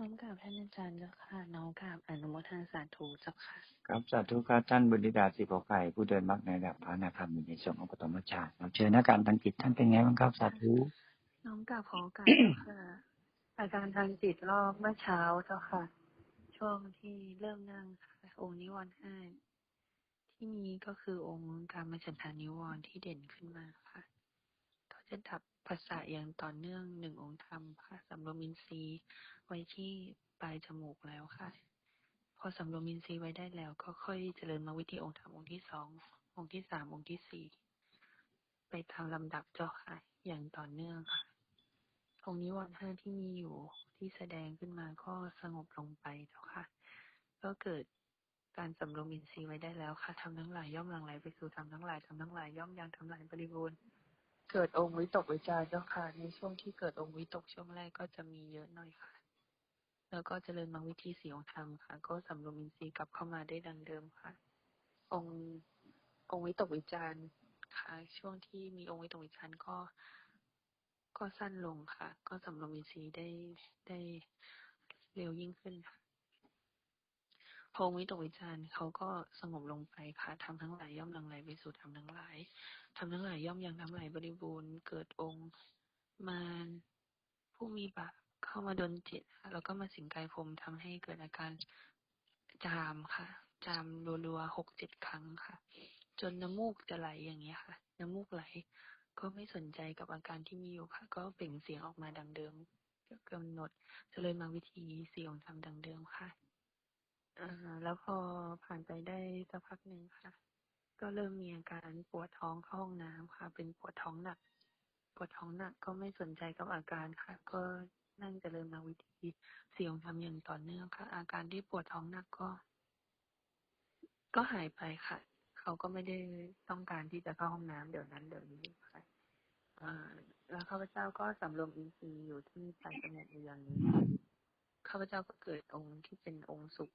น้อมกราบท่านอาจารย์เจ้าค่ะ น้อมกราบอนุโมทนาสาธุเจ้าค่ะ ครับสาธุครับท่านบุญธิดาสิบไก่ผู้เดินมรรคในระดับพระนาคามีในส่วนของปฐมฌานเราเชิญอาการทางจิตท่านเป็นไงบ้างครับสาธุน้อมกราบขอโอกาสเจ้าค่ะอาการทางจิตรอบเมื่อเช้าเจ้าค่ะ ช่วงที่เริ่มนั่งค่ะองค์นิวรณ์ห้าที่มีก็คือองค์การมฉันทานิวรณ์ที่เด่นขึ้นมาค่ะเขาจะดับ ภาษาอย่างต่อเนื่องหนึ่งองค์ธรรมค่ะสำรวมอินทรีย์ไว้ที่ปลายจมูกแล้วค่ะ พอสำรวมอินทรีย์ไว้ได้แล้ว ก็ค่อยเจริญมาวิธีองค์ธรรมองค์ที่สององค์ที่สามองค์ที่สี่ไปตามลำดับเจ้าค่ะ อย่างต่อเนื่องค่ะองค์นิวรณ์ห้าที่มีอยู่ที่แสดงขึ้นมาก็สงบลงไปเจ้าค่ะ ก็เกิดการสำรวมอินทรีย์ไว้ได้แล้วค่ะทำทั้งหลายย่อมหลังไหลไปสู่ทำทั้งหลายทำทั้งหลายย่อมยังทำหลายบริบูรณ์ เกิดองค์วิตกวิจารเจ้าค่ะ ในช่วงที่เกิดองค์วิตกช่วงแรกก็จะมีเยอะหน่อยค่ะ แล้วก็เจริญมังวิธีสีองธรรมค่ะ ก็สำรวมอินทรีย์กลับเข้ามาได้ดังเดิมค่ะ องค์องค์วิตกวิจารค่ะ ช่วงที่มีองค์วิตกวิจารก็ ก็สั้นลงค่ะ ก็สำรวมอินทรีย์ได้ได้เร็วยิ่งขึ้นค่ะ พงวิตกวิจารเขาก็สงบลงไปค่ะทำทั้งหลายย่อมลังไหลไปสู่ทำทั้งหลายทำทั้งหลายย่อมยังทำหลายบริบูรณ์เกิดองค์มารผู้มีบาปเข้ามาดนจิตค่ะแล้วก็มาสิงกายผมทำให้เกิดอาการจามค่ะ จามรัวๆหกเจ็ดครั้งค่ะ จนน้ำมูกจะไหลอย่างเงี้ยค่ะ น้ำมูกไหล ก็ไม่สนใจกับอาการที่มีอยู่ค่ะ ก็เปล่งเสียงออกมาดังเดิมกำหนดเจริญมาวิธีเสียงทำดังเดิมค่ะ อ่า แล้วพอผ่านไปได้สักพักหนึ่งค่ะ ก็เริ่มมีอาการปวดท้องเข้าห้องน้ำค่ะ เป็นปวดท้องหนัก ปวดท้องหนักก็ไม่สนใจกับอาการค่ะ ก็นั่งเจริญมาวิธีเสียงทำอย่างต่อเนื่องค่ะ อาการที่ปวดท้องหนักก็ ก็หายไปค่ะ เขาก็ไม่ได้ต้องการที่จะเข้าห้องน้ำเดี๋ยวนั้นเดี๋ยวนี้ค่ะแล้วข้าพเจ้าก็สำรวมอินทรีย์อยู่ที่ปลายจมูกอยู่อย่างนี้ค่ะข้าพเจ้าก็เกิดองค์ที่เป็นองค์สุข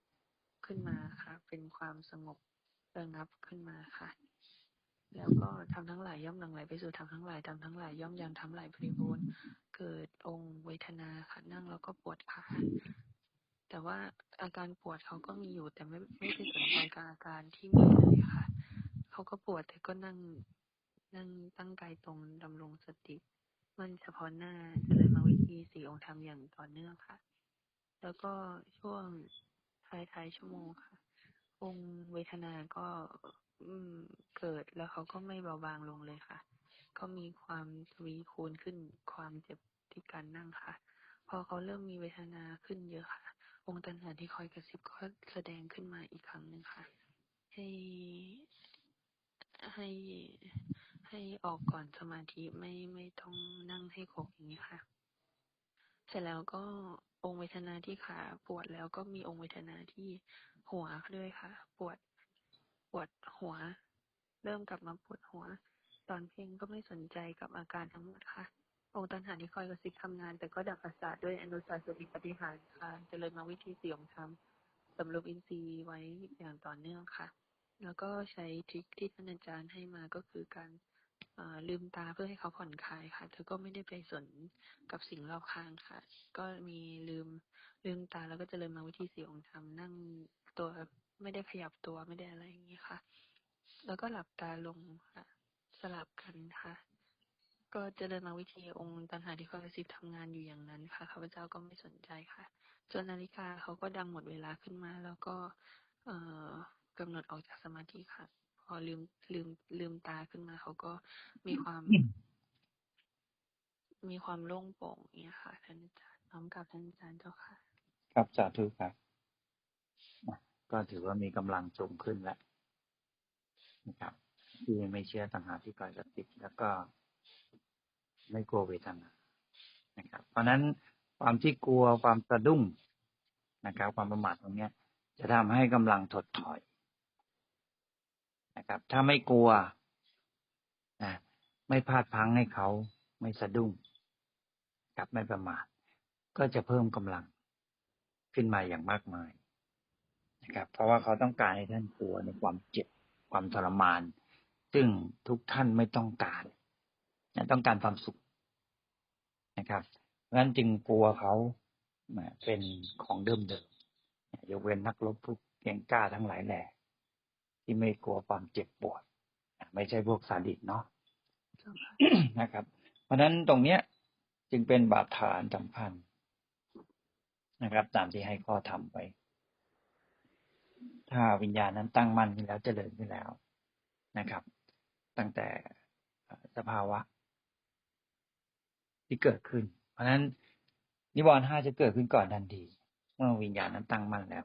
ขึ้นมาค่ะ เป็นความสงบระงับขึ้นมาค่ะ แล้วก็ทำทั้งหลายย่อมหลังไหลไปสู่ทำทั้งหลายทำทั้งหลายย่อมยังทำหลายบริบูรณ์เกิดองค์เวทนาค่ะ นั่งแล้วก็ปวดขาแต่ว่าอาการปวดเขาก็มีอยู่ แต่ไม่ไม่ได้สนใจกับอาการที่มีเลยค่ะเขาก็ปวดแต่ก็นั่งนั่งตั้งกายตรงดำรงสติ มันเฉพาะหน้าเจริญมาวิธีสี่องค์ธรรมอย่างต่อเนื่องค่ะ แล้วก็ช่วง ท้ายท้ายชั่วโมงค่ะ องค์เวทนาก็อืมเกิดแล้วเขาก็ไม่เบาบางลงเลยค่ะ ก็มีความทวีคูณขึ้นความเจ็บที่การนั่งค่ะ พอเขาเริ่มมีเวทนาขึ้นเยอะค่ะ องค์ตัณหาที่คอยกระซิบก็แสดงขึ้นมาอีกครั้งหนึ่งค่ะ ให้ให้ให้ออกก่อนสมาธิไม่ไม่ต้องนั่งให้ครบอย่างนี้ค่ะ สร็จแล้วก็องค์เวทนาที่ขาปวดแล้วก็มีองค์เวทนาที่หัวด้วยค่ะ ปวดปวดหัว เริ่มกลับมาปวดหัว ตอนเพ่งก็ไม่สนใจกับอาการทั้งหมดค่ะ องค์ตัณหาที่คอยกระซิบทำงาน แต่ก็ดับประสาทด้วยอนุสาสติปฏิหารค่ะเจริญมาวิธีเสี่ยงธรรมสำรวมอินทรีย์ไว้อย่างต่อเนื่องค่ะ แล้วก็ใช้ทริคที่ท่านอาจารย์ให้มาก็คือการ ลืมตาเพื่อให้เขาผ่อนคลายค่ะ เธอก็ไม่ได้ไปสนกับสิ่งรอบข้างค่ะ ก็มีลืมลืมตาแล้วก็เจริญมาวิธีสียงธรรมนั่งตัวไม่ได้ขยับตัวไม่ได้อะไรอย่างนี้ค่ะ แล้วก็หลับตาลงค่ะสลับกันค่ะ ก็เจริญมาวิธีองค์ตันหาที่คอยกระซิบทำงานอยู่อย่างนั้นค่ะข้าพเจ้าก็ไม่สนใจค่ะจนนาฬิกาเขาก็ดังหมดเวลาขึ้นมา แล้วก็ เอ่อกำหนดออกจากสมาธิค่ะ พอลืมลืมลืมตาขึ้นมาเขาก็มีความ มีความโล่งโปร่งอย่างเงี้ยค่ะท่านอาจารย์น้อมกับท่านอาจารย์เจ้าค่ะ ครับสาธุครับอะก็ถือว่ามีกำลังสูงขึ้นแล้วนะครับที่ไม่เชื่อต่างหากที่คอยกระติบแล้วก็ไม่กลัวเวทนานะครับ เพราะฉะนั้นความที่กลัวความสะดุ้งนะครับ ความประมาทตรงเนี้ยจะทำให้กำลังถดถอย นะครับ ถ้าไม่กลัวนะไม่พลาดพังให้เขาไม่สะดุ้งกับไม่ประมาทก็จะเพิ่มกำลังขึ้นมาอย่างมากมายนะครับ เพราะว่าเขาต้องการให้ท่านกลัวในความเจ็บความทรมาน ซึ่งทุกท่านไม่ต้องการนะต้องการความสุขนะครับเพราะฉะนั้นจึงกลัวเขานะเป็นของเดิมเดิมๆยกเว้นนักรบผู้เก่งกล้าทั้งหลายแหล่ ที่ไม่กลัวความเจ็บปวดนะไม่ใช่พวกซาดิสเนาะเจ้าค่ะนะครับ เพราะฉะนั้นตรงเนี้ยจึงเป็นบาดฐานสำคัญนะครับ ตามที่ให้ข้อทำไป ถ้าวิญญาณนั้นตั้งมั่นขึ้นแล้วเจริญขึ้นแล้วนะครับ ตั้งแต่เอ่อสภาวะ ที่เกิดขึ้น เพราะฉะนั้นนิวรณ์ห้าจะเกิดขึ้นก่อนทันที เมื่อวิญญาณนั้นตั้งมั่นแล้ว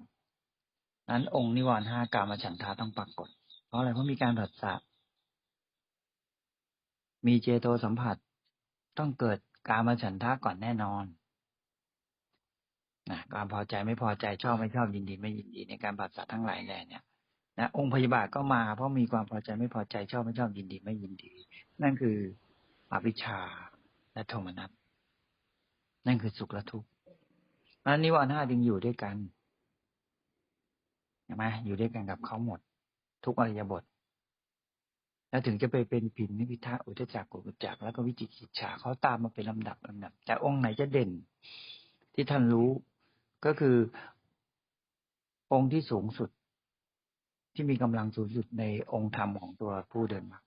นั้นองค์นิวรณ์ห้ากามาฉันทาต้องปรากฏ เพราะอะไรเพราะมีการผัสสะมีเจโตสัมผัสต้องเกิดกามาฉันทะก่อนแน่นอนนะการพอใจไม่พอใจชอบไม่ชอบยินดี ไม่ยินดีในการผัสสะทั้งหลายแหล่เนี่ยนะองค์พยาบาทก็มาเพราะมีความพอใจไม่พอใจชอบไม่ชอบยินดีไม่ยินดี นั่นคืออวิชชาและโทมนัสนั่นคือสุขและทุกข์นั้นนิวรณ์ห้าจึงอยู่ด้วยกัน เห็นไหมอยู่ด้วยกันกับเขาหมด ทุกอริยบท แล้วถึงจะไปเป็นปินนิพิทะอุทจักกุกุจักแล้วก็วิจิกิจฉาเขาตามมาเป็นลำดับลำดับ แต่องค์ไหนจะเด่น ที่ท่านรู้ก็คือองค์ที่สูงสุด ที่มีกำลังสูงสุดในองค์ธรรมของตัวผู้เดินมา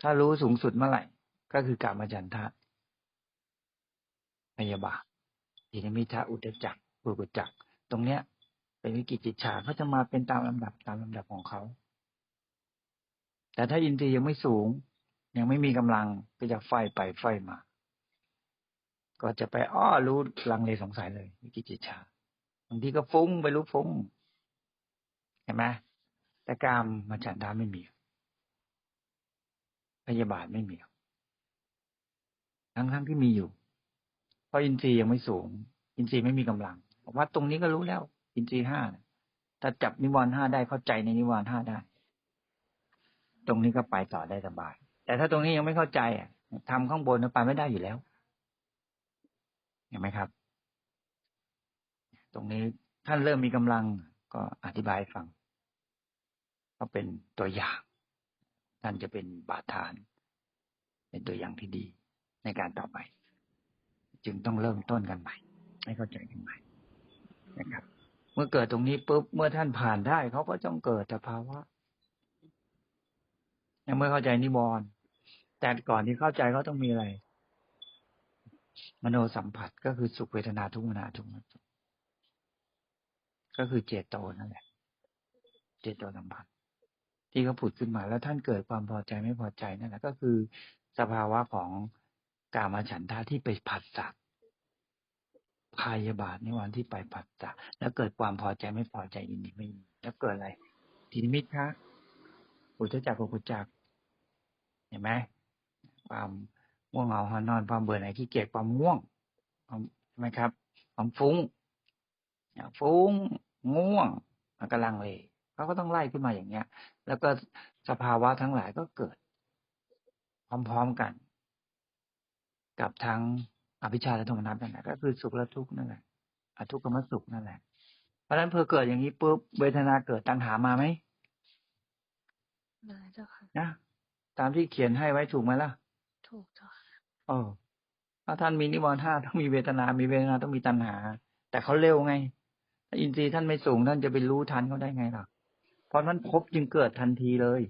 ถ้ารู้สูงสุดเมื่อไหร่ ก็คือการมาจันทะพยาบาทอินิมิทะอุทจักกุกุจักตรงเนี้ย เป็นวิกิจจิตฉาเขาจะมาเป็นตามลำดับตามลำดับของเขา แต่ถ้าอินทรีย์ยังไม่สูง ยังไม่มีกำลังก็จะไฟไปไฟมา ก็จะไปอ้อรู้ลังเลสงสัยเลย วิกิจจิตฉาบางทีก็ฟุ้งไปรู้ฟุ้งเห็นไหมแต่กามมาฉันทาไม่มี พยาบาทไม่มี ทั้งทั้งที่มีอยู่ เพราะอินทรีย์ยังไม่สูง อินทรีย์ไม่มีกำลังวัดตรงนี้ก็รู้แล้ว อินทรีห้าถ้าจับนิวรณ์ห้าได้เข้าใจในนิวรณ์ห้าได้ ตรงนี้ก็ไปต่อได้สบาย แต่ถ้าตรงนี้ยังไม่เข้าใจอะทำข้างบนน่ะไปไม่ได้อยู่แล้วเห็นไหมครับ ตรงนี้ท่านเริ่มมีกำลังก็อธิบายฟัง ก็เป็นตัวอย่าง ท่านจะเป็นบาดฐาน เป็นตัวอย่างที่ดีในการต่อไป จึงต้องเริ่มต้นกันใหม่ ให้เข้าใจกันใหม่นะครับ เมื่อเกิดตรงนี้ปุ๊บเมื่อท่านผ่านได้เขาก็ต้องเกิดสภาวะยังไม่เข้าใจนิวรณ์แต่ก่อนที่เข้าใจเขาต้องมีอะไร มโนสัมผัสก็คือสุขเวทนาทุกขนาทุกขเวทนาก็คือเจโตนั่นแหละ เจโตสัมผัสที่เขาผุดขึ้นมา แล้วท่านเกิดความพอใจไม่พอใจนั่นแหละก็คือสภาวะของกามฉันทะที่ไปผัสสะ พายาบาทในวันที่ไปผัสสะแล้วเกิดความพอใจไม่พอใจยินดีไม่ยินดีแล้วเกิดอะไรทีนิมิตคะอุทจักกุกุจักเห็นไหมความง่วงเหงาหอนอน ความเบื่อหน่ายขี้เกียจความง่วงความใช่ไหมครับความฟุ้งฟุ้งง่วงมันกำลังเลยเขาก็ต้องไล่ขึ้นมาอย่างเงี้ย แล้วก็สภาวะทั้งหลายก็เกิด พร้อมๆกัน กับทั้ง อภิชาและโทมนัสนั่นแหละก็คือสุขและทุกข์นั่นแหละอทุกขมสุขนั่นแหละ เพราะฉะนั้นเพื่อเกิดอย่างนี้ปุ๊บเวทนาเกิดตัณหามาไหมมาเจ้าค่ะนะตามที่เขียนให้ไว้ถูกไหมล่ะ ถูกเจ้าค่ะเออถ้าท่านมีนิวรณ์ห้าต้องมีเวทนา มีเวทนาต้องมีตัณหา แต่เขาเร็วไงถ้าอินทรีย์ท่านไม่สูงท่านจะไปรู้ทันเขาได้ไงล่ะ เพราะนั้นพบจึงเกิดทันทีเลย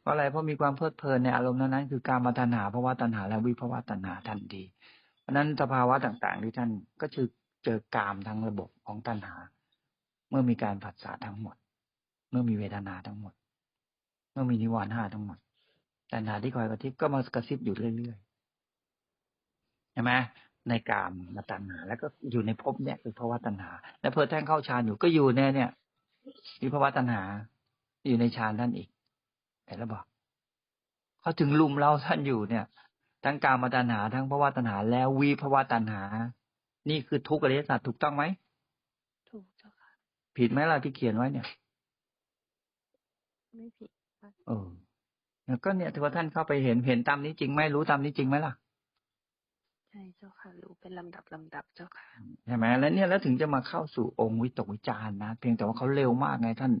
เพราะอะไรเพราะมีความเพลิดเพลินในอารมณ์นั้นๆคือการมาตัณหาภาวะตัณหาและวิภาวะตัณหาทันที เพราะนั้นสภาวะต่างๆ ที่ท่านก็คือเจอกามทั้งระบบของตัณหา เมื่อมีการผัสสะทั้งหมด เมื่อมีเวทนาทั้งหมด เมื่อมีนิวรณ์ห้าทั้งหมด ตัณหาที่คอยกระทิบก็มากระซิบอยู่เรื่อยๆใช่ไหมในกามมาตัณหา แล้วก็อยู่ในภพเนี่ยคือภาวะตัณหา แล้วเพื่อท่านเข้าฌานอยู่ก็อยู่ในเนี่ยวิภาวะตัณหา อยู่ในฌานท่านอีกเห็นแล้วบอกเขาถึงลุมเราท่านอยู่เนี่ย ทั้งกามตัณหาทั้งภาวะตัณหา แล้ววิภาวะตัณหา นี่คือทุกข์อริยสัจถูกต้องไหมถูกเจ้าค่ะ ผิดไหมล่ะที่เขียนไว้เนี่ย ไม่ผิดค่ะเออแล้วก็เนี่ยถือว่าท่านเข้าไปเห็นเห็นตามนี้จริงไหมรู้ตามนี้จริงไหมล่ะใช่เจ้าค่ะรู้เป็นลำดับลำดับเจ้าค่ะใช่ไหมแล้วเนี่ยแล้วถึงจะมาเข้าสู่องค์วิตกวิจารณ์นะเพียงแต่ว่าเขาเร็วมากไงท่าน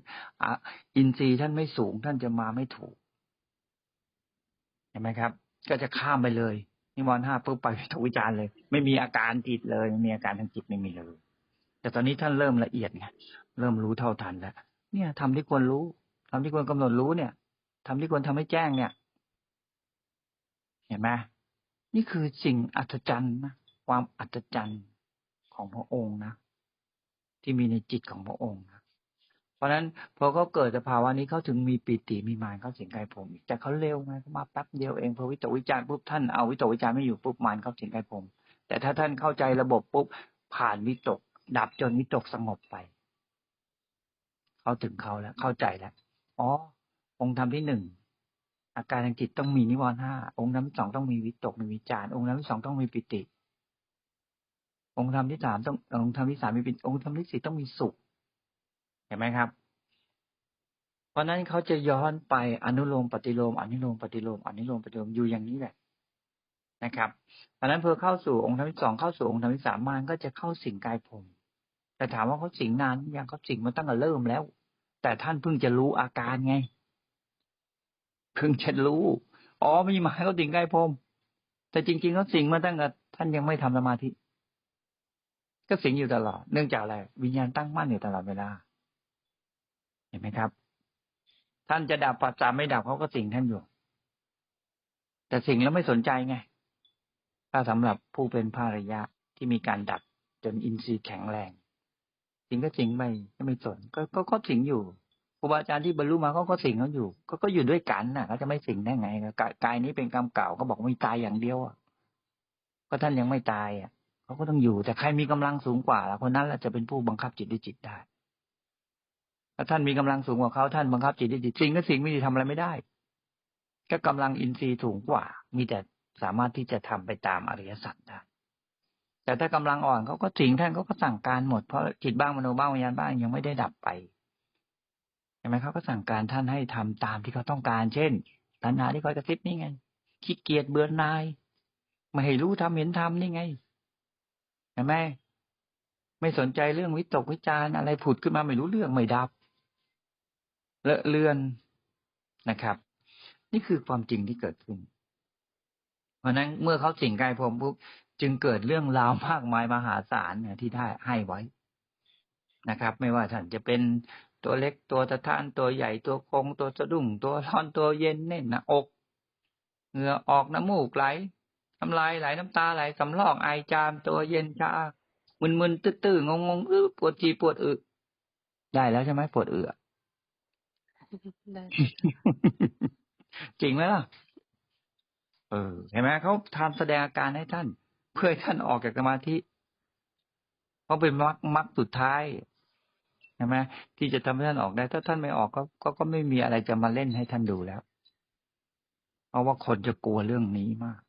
อะอินทรีย์ท่านไม่สูงท่านจะมาไม่ถูกเห็นไหมครับ ก็จะข้ามไปเลยนิวรณ์ห้าปุ๊บไปวิตกวิจารเลย ไม่มีอาการจิตเลยไม่มีอาการทางจิตไม่มีเลย แต่ตอนนี้ท่านเริ่มละเอียดไงเริ่มรู้เท่าทันแล้วเนี่ยทำที่ควรรู้ทำที่ควรกำหนดรู้เนี่ยทำที่ควรทำให้แจ้งเนี่ย เห็นไหมนี่คือสิ่งอัศจรรย์นะความอัศจรรย์ของพระองค์นะที่มีในจิตของพระองค์นะ ราะฉะนั้นพอเขาเกิดสภาวะนี้เขาถึงมีปีติมีมารเข้าสิงกายผมแต่เขาเร็วไงเขามาแป๊บเดียวเองพอวิตกวิจารณ์ปุ๊บท่านเอาวิตกวิจารณ์ไม่อยู่ปุ๊บมารเข้าสิงกายผมแต่ถ้าท่านเข้าใจระบบปุ๊บผ่านวิตก ดับจนวิตกสงบไปเขาถึงเขาแล้วเข้าใจแล้วอ๋อองค์ธรรมที่หนึ่งอาการทางจิตต้องมีนิวรณ์ห้าองค์ธรรมที่สองต้องมีวิตกมีวิจารณ์องค์ธรรมที่สองต้องมีปิติ องค์ธรรมที่สามต้ององค์ธรรมที่สามมีปิติองค์ธรรมที่สี่ต้องมีสุข เห็นไหมครับ เพราะนั้นเขาจะย้อนไปอนุโลมปฏิโลมอนุโลมปฏิโลมอนุโลมปฏิโลมอยู่อย่างนี้แหละนะครับ เพราะนั้นเพื่อเข้าสู่องค์ธรรมที่สองเข้าสู่องค์ธรรมที่สามมานก็จะเข้าสิงกายผม แต่ถามว่าเขาสิงนานยังเขาสิงมาตั้งแต่เริ่มแล้ว แต่ท่านเพิ่งจะรู้อาการไงเพิ่งจะรู้อ๋อมีหมายเขาสิงกายผม แต่จริง ๆเขาสิงมาตั้งแต่ท่านยังไม่ทำสมาธิก็สิงอยู่ตลอด เนื่องจากอะไร วิญญาณตั้งมั่นอยู่ตลอดเวลา ห็นไหมครับ ท่านจะดับปัจจาไม่ดับเขาก็สิงท่านอยู่ แต่สิงแล้วไม่สนใจไง ถ้าสำหรับผู้เป็นภาระยะที่มีการดับจนอินทรีย์แข็งแรงสิงก็สิงไปไม่สนก็ก็ก็สิงอยู่ครูบาอาจารย์ที่บรรลุมาเขาก็สิงเขาอยู่ ก็ก็อยู่ด้วยกันน่ะเขาจะไม่สิงได้ไงกายนี้เป็นกรรมเก่าก็บอกไม่ตายอย่างเดียวอะก็ท่านยังไม่ตายอะเขาก็ต้องอยู่ แต่ใครมีกำลังสูงกว่าล่ะคนนั้นแหละจะเป็นผู้บังคับจิตด้วยจิตได้ ถ้าท่านมีกำลังสูงกว่าเขาท่านบังคับจิตได้จิตสิ่งก็สิ่งไม่ได้ทำอะไรไม่ได้ ก็กำลังอินทรีย์สูงกว่า มีแต่สามารถที่จะทำไปตามอริยสัจได้แต่ถ้ากำลังอ่อนเขาก็สิ่งท่านเขาก็สั่งการหมดเพราะจิตบ้างมโนบ้างวิญญาณบ้างยังไม่ได้ดับไปเห็นไหมเขาก็สั่งการท่านให้ทำตามที่เขาต้องการ เช่นตัณหาที่คอยกระซิบนี่ไงขี้เกียจเบื่อนายไม่ให้รู้ทำเห็นทำนี่ไงเห็นไหมไม่สนใจเรื่องวิตกวิจารอะไรผุดขึ้นมาไม่รู้เรื่องไม่ดับ เลอะเลือนนะครับ นี่คือความจริงที่เกิดขึ้น เพราะนั้นเมื่อเขาสิ่งกายผมปุ๊บจึงเกิดเรื่องราวมากมายมหาศาลเนี่ยที่ได้ให้ไว้นะครับ ไม่ว่าท่านจะเป็นตัวเล็กตัวตะท่านตัวใหญ่ตัวคงตัวสะดุ้งตัวร้อนตัวเย็นเน่นหน้าอกเหงื่อออกน้ำมูกไหลน้ำลายไหลน้ำตาไหลสำลอกไอจามตัวเย็นชามึนๆตื้อๆงงๆปวดจีปวดอึได้แล้วใช่ไหมปวดอึ ได้จริงไหมล่ะ เออ เห็นไหมเขาทำแสดงอาการให้ท่าน เพื่อให้ท่านออกจากสมาธิเขาเป็นมรรคมรรคสุดท้ายใช่ไหมที่จะทำให้ท่านออกได้ ถ้าท่านไม่ออกก็ก็ก็ไม่มีอะไรจะมาเล่นให้ท่านดูแล้ว เพราะว่าคนจะกลัวเรื่องนี้มาก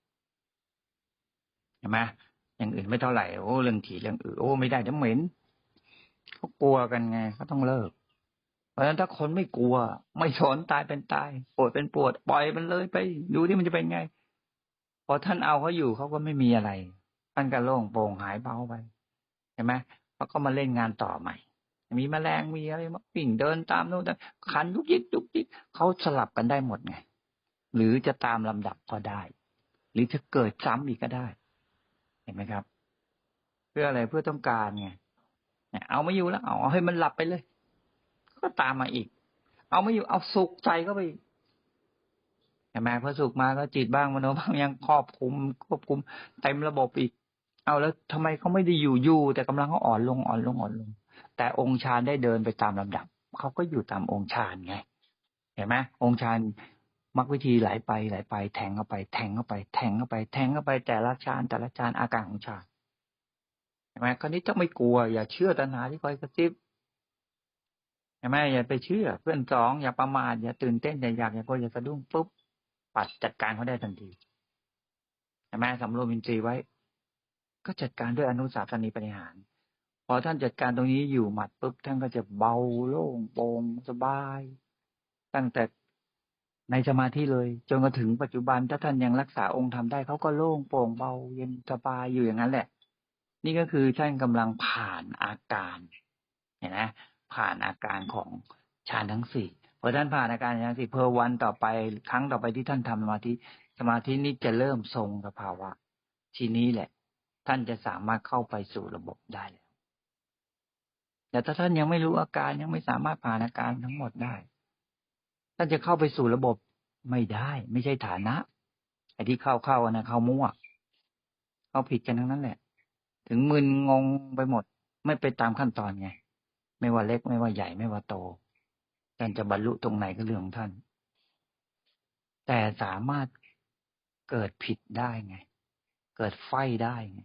เห็นไหมอย่างอื่นไม่เท่าไหร่โอ้เรื่องถีเรื่องอื่นโอ้ไม่ได้เดี๋ยวเหม็นเขากลัวกันไงเขาต้องเลิก เพราะฉะนั้นถ้าคนไม่กลัว ไม่สนตายเป็นตายปวดเป็นปวด ปล่อยมันเลยไป ดูที่มันจะเป็นไง พอท่านเอาเขาอยู่เขาก็ไม่มีอะไรท่านก็โล่งโปร่งหายเบาไปเห็นไหมเขาก็มาเล่นงานต่อใหม่ มีแมลงมีอะไรมาวิ่งเดินตามโน้นขันยุกยิกยุกยิกเขาสลับกันได้หมดไง หรือจะตามลำดับก็ได้ หรือจะเกิดซ้ำอีกก็ได้ เห็นไหมครับ เพื่ออะไรเพื่อต้องการไงเอาไม่อยู่แล้วเอาให้มันหลับไปเลย ก็ตามมาอีก เอาไม่อยู่เอาสุขใจก็ไปเห็นไหมพอสุขมาก็จิตบ้างมโนบ้างยังครอบคุมควบคุมเต็มระบบอีก เอาแล้วทำไมเขาไม่ได้อยู่อยู่แต่กำลังเขาอ่อนลงอ่อนลงอ่อนลง แต่องค์ฌานได้เดินไปตามลำดับเขาก็อยู่ตามองค์ฌานไงเห็นไหมองค์ฌานมักวิธีไหลไปไหลไป แทงเข้าไป แทงเข้าไป แทงเข้าไป แทงเข้าไปแต่ละฌานแต่ละฌานอาการของฌานเห็นไหมคราวนี้ต้องไม่กลัว อย่าเชื่อตัณหาที่คอยกระซิบ เห็นไหมอย่าไปเชื่อ เพื่อนสองอย่าประมาทอย่าตื่นเต้นอย่าอยากอย่ากลัวอย่าสะดุ้งปุ๊บปัดจัดการเขาได้ทันทีเห็นไหมสำรวมอินทรีย์ไว้ ก็จัดการด้วยอนุสาสนีปริหาร พอท่านจัดการตรงนี้อยู่หมัดปุ๊บท่านก็จะเบาโล่งโปร่งสบาย ตั้งแต่ในสมาธิเลยจนกระถึงปัจจุบันถ้าท่านยังรักษาองค์ธรรมได้เขาก็โล่งโปร่งเบาเย็นสบายอยู่อย่างนั้นแหละ นี่ก็คือท่านกำลังผ่านอาการเห็นไหม ผ่านอาการของฌานทั้งสี่พอท่านผ่านอาการฌานทั้งสี่เพอวันต่อไปครั้งต่อไปที่ท่านทำสมาธิสมาธินี้จะเริ่มทรงสภาวะ ทีนี้แหละ ท่านจะสามารถเข้าไปสู่ระบบได้แล้วแต่ถ้าท่านยังไม่รู้อาการยังไม่สามารถผ่านอาการทั้งหมดได้ ท่านจะเข้าไปสู่ระบบไม่ได้ ไม่ใช่ฐานะไอ้ที่เข้าเข้าๆนะเข้ามั่วเข้าผิดกันทั้งนั้นแหละ ถึงมึนงงไปหมด ไม่ไปตามขั้นตอนไง ไม่ว่าเล็กไม่ว่าใหญ่ไม่ว่าโตท่านจะบรรลุตรงไหนก็เรื่องของท่าน แต่สามารถเกิดผิดได้ไง เกิดไฟได้ไง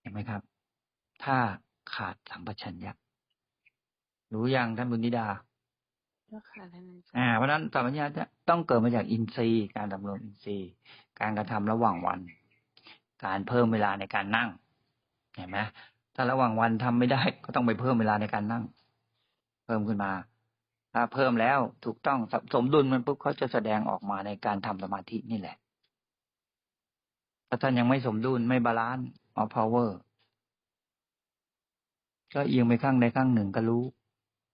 เห็นไหมครับ ถ้าขาดสัมปชัญญะรู้ยังท่านบุญนิดาเจ้าค่ะท่านอาจารย์อ่าเพราะฉะนั้นสัมปชัญญะจะต้องเกิดมาจากอินทรีย์ การดำรงอินทรีย์ การกระทำระหว่างวัน การเพิ่มเวลาในการนั่งเห็นไหม ถ้าระหว่างวันทำไม่ได้ ก็ต้องไปเพิ่มเวลาในการนั่ง เพิ่มขึ้นมา ถ้าเพิ่มแล้วถูกต้องสสมดุลมันปุ๊บเขาจะแสดงออกมาในการทำสมาธินี่แหละถ้าท่านยังไม่สมดุลไม่บาลานซ์ออ power ก็เอียงไปข้างใดข้างหนึ่งก็รู้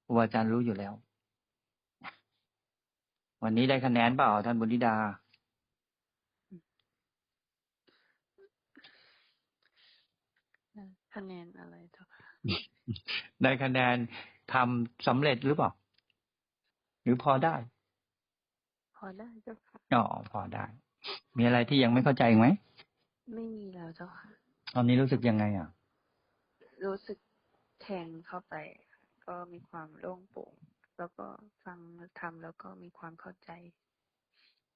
ครูอาจารย์รู้อยู่แล้ว วันนี้ได้คะแนนเปล่าท่านบุญธิดา คะแนนอะไรเจ้าค่ะได้คะแนนทำสำเร็จหรือเปล่า หรือพอได้ พอได้เจ้าค่ะอ๋อพอได้ มีอะไรที่ยังไม่เข้าใจอีกไหมไม่มีแล้วเจ้าค่ะ ตอนนี้รู้สึกยังไงอะ รู้สึกแทงเข้าไปค่ะก็มีความโล่งโปร่งแล้วก็ฟังทำแล้วก็มีความเข้าใจ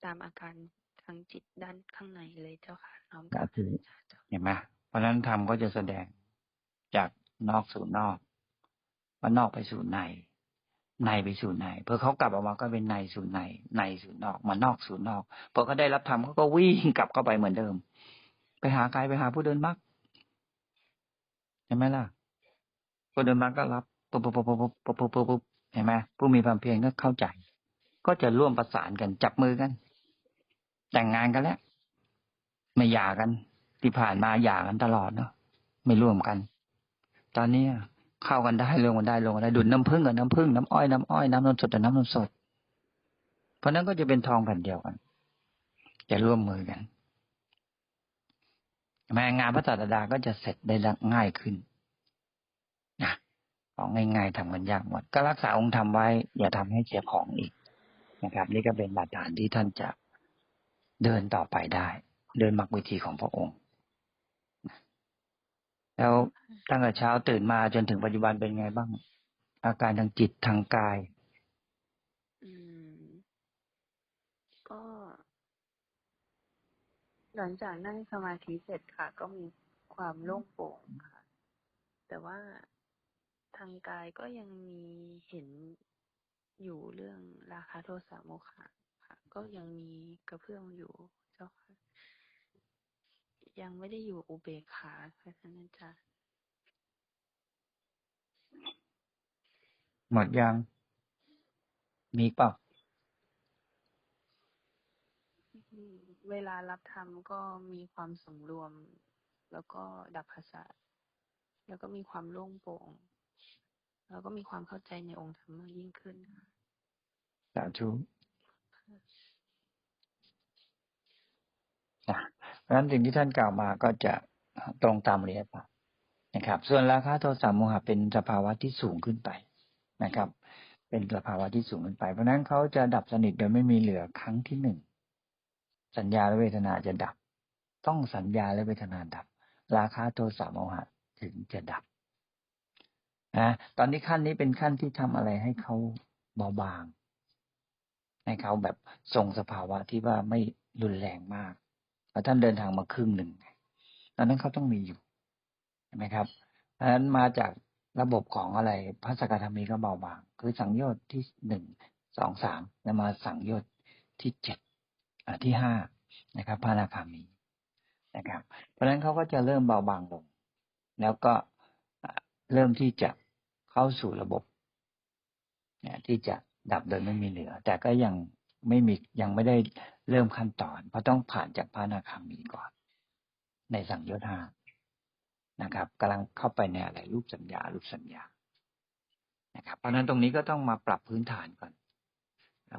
ตามอาการทางจิตด้านข้างในเลยเจ้าค่ะน้อมกราบสาธุเจ้าเห็นไหมเพราะฉะนั้นธรรมก็จะแสดง จากนอกสู่นอก ว่านอกไปสู่ใน ในไปสู่ในเพื่อเขากลับออกมาก็เป็นในสู่ใน ในสู่นอก มานอกสู่นอกพอเขาได้รับธรรมเขาก็วิ่งกลับเข้าไปเหมือนเดิม ไปหากายไปหาผู้เดินมรรคใช่ไหมล่ะผู้เดินมรรคก็รับปุ๊บปุ๊บปุ๊บปุ๊บปุ๊บปุ๊บปุ๊บเห็นไหมผู้มีความเพียรก็เข้าใจ ก็จะร่วมประสานกันจับมือกัน แต่งงานกันแล้วไม่หย่ากันที่ผ่านมาหย่ากันตลอดเนาะไม่ร่วมกัน ตอนนี้เข้ากันได้ลงกันได้ลงกันได้ดุดน้ำผึ้งกับน้ำผึ้งน้ำอ้อยน้ำอ้อยน้ำนมสดกับน้ำนมสด เพราะนั้นก็จะเป็นทองแผ่นเดียวกัน จะร่วมมือกันแม้งานพระศาสดาก็จะเสร็จได้ง่ายขึ้นนะของง่ายๆทำกันยากหมด ก็รักษาองค์ธรรมไว้ อย่าทำให้เสียของอีกนะครับ นี่ก็เป็นบาดฐานที่ท่านจะเดินต่อไปได้ เดินมักวิธีของพระองค์ แล้วตั้งแต่เช้าตื่นมาจนถึงปัจจุบันเป็นไงบ้าง อาการทางจิตทางกาย อืม ก็ หลังจากนั่งสมาธิเสร็จค่ะ ก็มีความโล่งโปร่งค่ะ แต่ว่าทางกายก็ยังมีเห็นอยู่เรื่องราคาโทสะโมฆะค่ะ ก็ยังมีกระเพื่อมอยู่เจ้าค่ะ ยังไม่ได้อยู่อุเบกขาค่ะท่านอาจารย์หมดยัง มีเปล่าอืมเวลารับธรรมก็มีความสำรวม แล้วก็ดับภาษาทแล้วก็มีความโล่งโปร่ง แล้วก็มีความเข้าใจในองค์ธรรมมากยิ่งขึ้นค่ะสาธุนะเพ ราะฉะนั้นสิ่งที่ท่านกล่าวมาก็จะตรงตามอริยสัจนะครับ ส่วนราคะโทสะโมหะเป็นสภาวะที่สูงขึ้นไปนะครับ เป็นสภาวะที่สูงขึ้นไป เพราะนั้นเขาจะดับสนิทโดยไม่มีเหลือครั้งที่หนึ่งสัญญาและเวทนาจะดับ ต้องสัญญาและเวทนาดับ ราคะโทสะโมหะถึงจะดับนะตอนนี้ขั้นนี้เป็นขั้นที่ทำอะไรให้เขาเบาบาง ให้เขาแบบทรงสภาวะที่ว่าไม่รุนแรงมาก แล้วท่านเดินทางมาครึ่งหนึ่งตอนนั้นเขาต้องมีอยู่เห็นไหมครับเพราะฉะนั้นมาจากระบบของอะไรพระสกทามีก็เบาบาง คือสังโยชน์ที่หนึ่งสองสามแล้วมาสังโยชน์ที่เจ็ดที่ห้านะครับพระอนาคามีนะครับ เพราะฉะนั้นเขาก็จะเริ่มเบาบางลง แล้วก็เริ่มที่จะเข้าสู่ระบบที่จะดับโดยไม่มีเหลือ แต่ก็ยัง ไม่มียังไม่ได้เริ่มขั้นตอน เพราะต้องผ่านจากพระนาคามีก่อน ในสังโยชน์ห้านะครับกำลังเข้าไปในอะไรรูปสัญญารูปสัญญานะครับ เพราะฉะนั้นตรงนี้ก็ต้องมาปรับพื้นฐานก่อน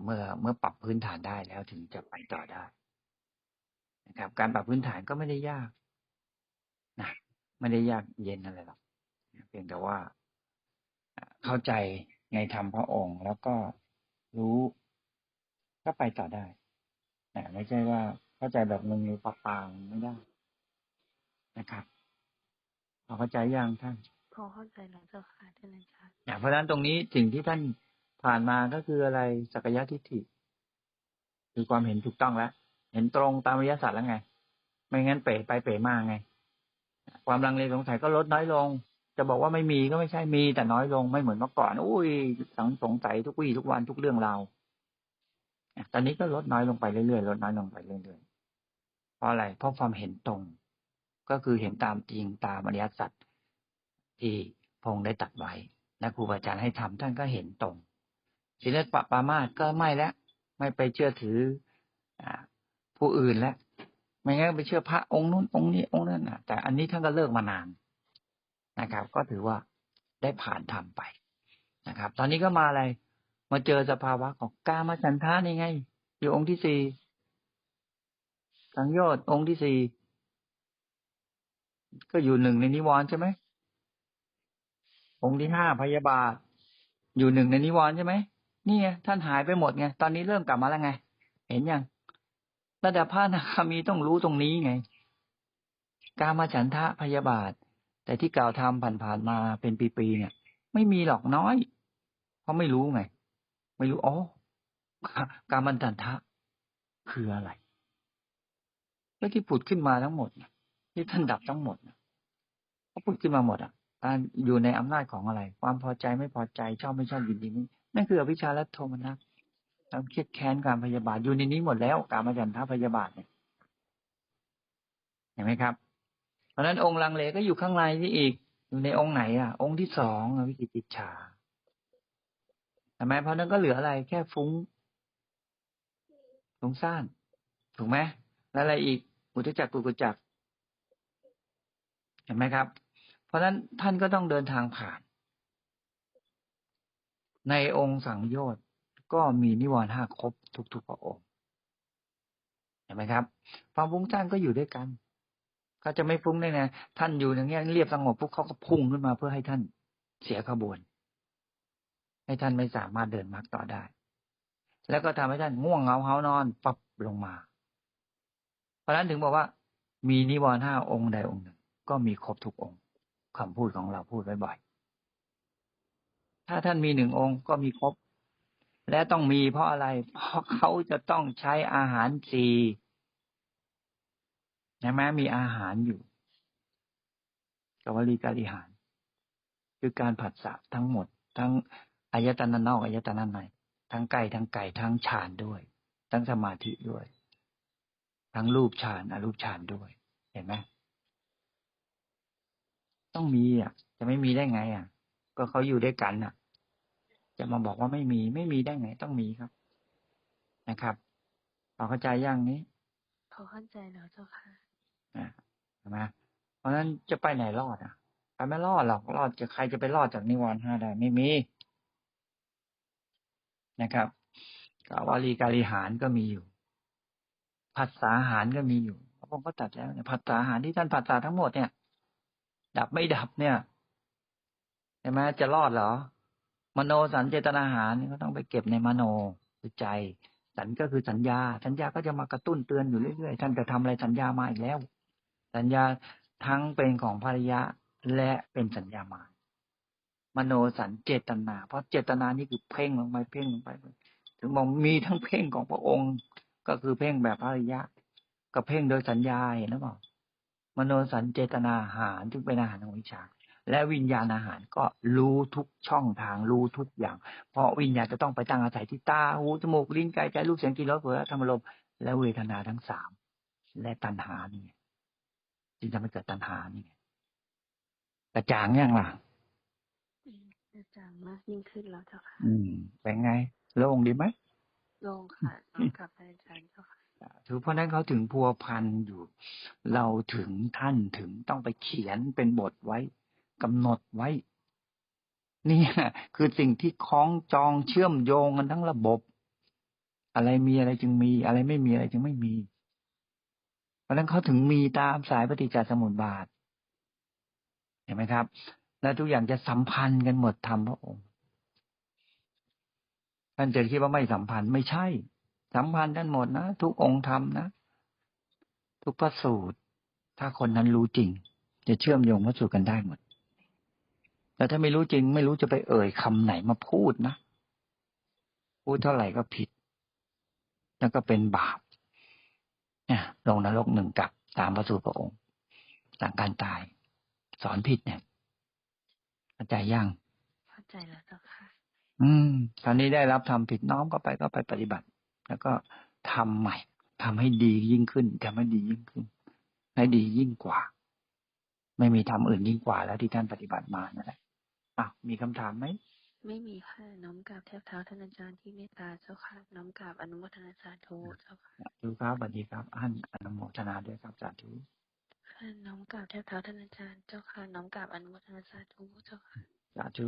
เมื่อเมื่อปรับพื้นฐานได้แล้วถึงจะไปต่อได้นะครับ การปรับพื้นฐานก็ไม่ได้ยากนะไม่ได้ยากเย็นอะไรหรอกเพียงแต่ว่าเข้าใจในธรรมพระองค์แล้วก็รู้ ก็ไปต่อได้นะไม่ใช่ว่าเข้าใจแบบงงงูปลาปางไม่ได้นะครับพอเข้าใจยังท่านพอเข้าใจแล้วเจ้าค่ะท่านอาจารย์เพราะฉะนั้นตรงนี้สิ่งที่ท่านผ่านมาก็คืออะไรสักยะทิฏฐิคือความเห็นถูกต้องแล้ว เห็นตรงตามวิทยาศาสตร์แล้วไง ไม่งั้นเป๋ไปเป๋มาไง ความลังเลสงสัยก็ลดน้อยลง จะบอกว่าไม่มีก็ไม่ใช่มีแต่น้อยลงไม่เหมือนเมื่อก่อน อุ้ยสังสงสัยทุกวี่ทุกวันทุกเรื่องราว ตอนนี้ก็ลดน้อยลงไปเรื่อยๆลดน้อยลงไปเรื่อยๆเพราะอะไรเพราะความเห็นตรง ก็คือเห็นตามจริงตามอริยสัจที่พงได้ตัดไว้และครูบาอาจารย์ให้ทำท่านก็เห็นตรงศิลปะปามาสก็ไม่แล้วไม่ไปเชื่อถืออผู้อื่นแล้วไม่งั้นไปเชื่อพระองค์นู้นองค์นี้องค์นั้นนะแต่อันนี้ท่านก็เลิกมานานนะครับ ก็ถือว่าได้ผ่านทำไปนะครับ ตอนนี้ก็มาอะไร มาเจอสภาวะของกามาฉันทานี่ไง อยู่องค์ที่สี่สังโยชน์องค์ที่สี่ก็อยู่หนึ่งในนิวรณ์ใช่ไหมองค์ที่ห้าพยาบาท อยู่หนึ่งในนิวรณ์ใช่ไหมนี่ไงท่านหายไปหมดไงตอนนี้เริ่มกลับมาแล้วไง เห็นยังระดับพระนาคามีต้องรู้ตรงนี้ไง กามาฉันทะพยาบาท แต่ที่กล่าวทำผ่านๆมาเป็นปีๆเนี่ย ไม่มีหรอกน้อย เพราะไม่รู้ไง ไม่รู้อ๋อการมันฉันทะคืออะไร แล้วที่ผุดขึ้นมาทั้งหมดที่ท่านดับทั้งหมดเขาผุดขึ้นมาหมดอะการอยู่ในอำนาจของอะไร ความพอใจไม่พอใจชอบไม่ชอบยินดีไม่นั่นคืออวิชชาและโทมนัสความเครียดแค้นการพยาบาทอยู่ในนี้หมดแล้วการมาจันทพยาบาทเนี่ยเห็นไหมครับ เพราะนั้นองค์ลังเลก็อยู่ข้างในนี่อีก อยู่ในองค์ไหนอะ องค์ที่สองวิจิติจฉา ทำไมเพราะนั้นก็เหลืออะไรแค่ฟุ้งฟุ้งซ่านถูกไหมแล้วอะไรอีกอุทจักกุกุจักเห็นไหมครับ เพราะฉะนั้นท่านก็ต้องเดินทางผ่าน ในองค์สังโยชน์ก็มีนิวรณ์ห้าครบทุกๆพระองค์เห็นไหมครับ ความฟุ้งซ่านก็อยู่ด้วยกันเขาจะไม่ฟุ้งได้ไงท่านอยู่อย่างเงี้ยเรียบสงบพวกเขาก็พุ่งขึ้นมาเพื่อให้ท่านเสียขบวน ให้ท่านไม่สามารถเดินมรรคต่อได้ แล้วก็ทำให้ท่านง่วงเหงาเหานอนปับลงมา เพราะนั้นถึงบอกว่า มีนิวรณ์ห้าองค์ใดองค์หนึ่ง ก็มีครบทุกองค์คำพูดของเราพูดบ่อยๆถ้าท่านมีหนึ่งองค์ก็มีครบ และต้องมีเพราะอะไร เพราะเขาจะต้องใช้อาหารสี่ใช่ไหมมีอาหารอยู่กวลีกาลิหาร คือการผัสสะทั้งหมด ทั้ง อายตนะนอกอายตนะในทั้งไก่ทั้งไก่ทั้งฌานด้วย ทั้งสมาธิด้วย ทั้งรูปฌานอรูปฌานด้วย เห็นไหมต้องมีอะ จะไม่มีได้ไง อะ ก็เขาอยู่ด้วยกันอะ จะมาบอกว่าไม่มีไม่มีได้ไง ต้องมีครับ นะครับพอเข้าใจย่างนี้พอเข้าใจแล้วเจ้าค่ะอ่าใช่ไหมเพราะฉะนั้นจะไปไหนรอดอะไปไม่รอดหรอกรอดจะใครจะไปรอดจากนิวรณ์ห้าได้ไม่มี นะครับกาวาลีกาลิหารก็มีอยู่ผัสสาหารก็มีอยู่พระองค์ก็ตัดแล้วเนี่ยผัสสาหารที่ท่านผัสสาทั้งหมดเนี่ย ดับไม่ดับเนี่ยใช่ไหมจะรอดเหรอ มโนสัญเจตนาหารก็ต้องไปเก็บในมโนคือใจ สัญก็คือสัญญา สัญญาก็จะมากระตุ้นเตือนอยู่เรื่อยๆท่านจะทำอะไรสัญญามาอีกแล้ว สัญญาทั้งเป็นของภริยะและเป็นสัญญามา มโนสัญเจตนา เพราะเจตนานี่คือเพ่งลงไปเพ่งลงไป ถึงบอกมีทั้งเพ่งของพระองค์ ก็คือเพ่งแบบภริยะ กับเพ่งโดยสัญญาเห็นหรือเปล่ามโนสัญเจตนาอาหารจึงเป็นอาหารของวิชาและวิญญาณอาหารก็รู้ทุกช่องทางรู้ทุกอย่าง เพราะวิญญาณจะต้องไปตั้งอาศัยที่ตาหูจมูกลิ้นกายใจรูปเสียงกลิ่นรสเผลอธรรมลมและเวทนาทั้งสามและตัณหานี่จึงทำให้เกิดตัณหานี่กระจ่างยังล่ะ กระจ่างมากยิ่งขึ้นแล้วเจ้าค่ะ อืม เป็นไงโล่งดีไหมโล่งค่ะน้องกับอาจารย์เจ้าค่ะถือเพราะนั้นเขาถึงพัวพันอยู่ เราถึงท่านถึงต้องไปเขียนเป็นบทไว้กำหนดไว้ นี่คือสิ่งที่คล้องจองเชื่อมโยงกันทั้งระบบ อะไรมีอะไรจึงมี อะไรไม่มีอะไรจึงไม่มี เพราะฉะนั้นเขาถึงมีตามสายปฏิจจสมุปบาทเห็นไหมครับ แล้วทุกอย่างจะสัมพันธ์กันหมดธรรมพระองค์ ท่านจะคิดว่าไม่สัมพันธ์ไม่ใช่ สัมพันธ์กันหมดนะทุกองค์ธรรมนะ ทุกพระสูตร ถ้าคนนั้นรู้จริง จะเชื่อมโยงพระสูตรกันได้หมด แต่ถ้าไม่รู้จริง ไม่รู้จะไปเอ่ยคำไหนมาพูดนะพูดเท่าไหร่ก็ผิด แล้วก็เป็นบาปเนี่ยลงนรกหนึ่งกับตามพระสูตรพระองค์ต่างการตาย สอนผิดเนี่ย เข้าใจยังเข้าใจแล้วเจ้าค่ะ อืมตอนนี้ได้รับทำผิดน้อมก็ไปก็ไปปฏิบัติ แล้วก็ทำใหม่ทำให้ดียิ่งขึ้นทำให้ดียิ่งขึ้น ให้ดียิ่งกว่า ไม่มีทำอื่นยิ่งกว่าแล้วที่ท่านปฏิบัติมานั่นแหละอะมีคำถามไหมไม่มีค่ะน้อมกราบแทบเท้าท่านอาจารย์ที่เมตตาเจ้าค่ะน้อมกราบอนุโมทนาสาธุเจ้าค่ะสาธุครับสวัสดีครับอันอนุโมทนาด้วยครับสาธุค่ะ น้อมกราบแทบเท้าท่านอาจารย์เจ้าค่ะ น้อมกราบอนุโมทนาสาธุเจ้าค่ะ สาธุ